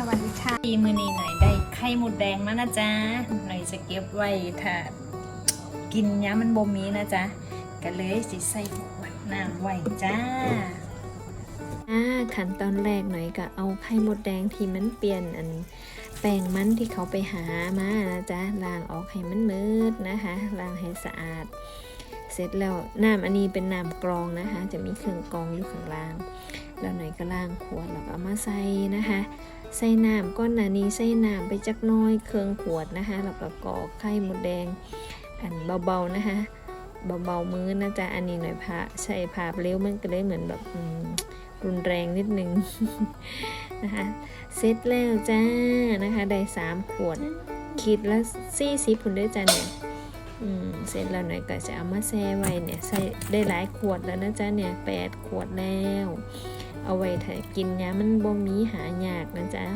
สวัสดีค่ะปีมือนี้หน่อยได้ไข่หมดแดงมานะจ๊ะหน่อยจะเก็บไว้ถ้ากินย้ำมันบ่มีนะจ๊ะก็เลยสิใส่ขวดน้ำไว้จ้าอ่าขั้นตอนแรกหน่อยก็เอาไข่มดแดงที่มันเปลี่ยนอันแป้งมันที่เขาไปหามานะจ๊ะล้างออกให้มันมืดนะคะล้างให้สะอาด เสร็จแล้วน้ำอันนี้เป็นน้ำกรองนะคะ จะมีเครื่องกรองอยู่ข้างล่าง แล้วหน่อยก็ล้างขวดแล้วก็เอามาใส่นะคะ ใส่น้ำก้อนหนานี้ใส่น้ำไปจักน้อยเครื่องขวดนะคะแล้วก็กอกไข่มดแดง อันเบาๆนะคะเบาๆมือนะจ๊ะอันนี้หน่อยพาใช่พาเร็วมันก็เลยเหมือนแบบรุนแรงนิดนึงนะคะเสร็จแล้วจ้านะคะได้สามขวดคิดละสี่สิบผุนได้จ้าเนี่ยเสร็จแล้วหน่อยก็จะเอามาแช่ไว้เนี่ยใส่ได้หลายขวดแล้วนะจ๊ะเนี่ยแปดขวดแล้ว เอาไว้ถ้ากินยามันบ่มีหายากนะจ๊ะ